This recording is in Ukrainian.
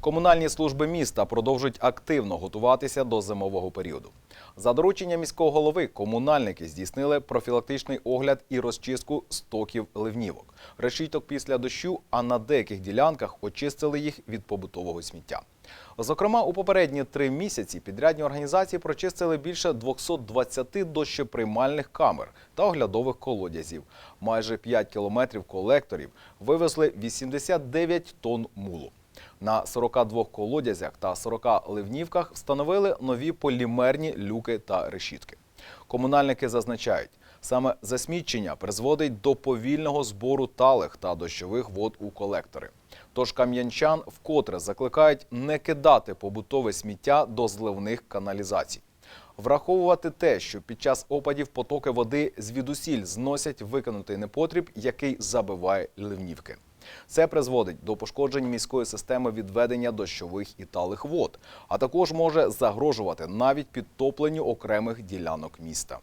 Комунальні служби міста продовжують активно готуватися до зимового періоду. За дорученням міського голови комунальники здійснили профілактичний огляд і розчистку стоків ливнівок, решіток після дощу, а на деяких ділянках очистили їх від побутового сміття. Зокрема, у попередні три місяці підрядні організації прочистили більше 220 дощоприймальних камер та оглядових колодязів. Майже 5 кілометрів колекторів вивезли 89 тонн мулу. На 42 колодязях та 40 ливнівках встановили нові полімерні люки та решітки. Комунальники зазначають, саме засмічення призводить до повільного збору талих та дощових вод у колектори. Тож кам'янчан вкотре закликають не кидати побутове сміття до зливних каналізацій. Враховувати те, що під час опадів потоки води звідусіль зносять викинутий непотріб, який забиває ливнівки. Це призводить до пошкоджень міської системи відведення дощових і талих вод, а також може загрожувати навіть підтопленню окремих ділянок міста.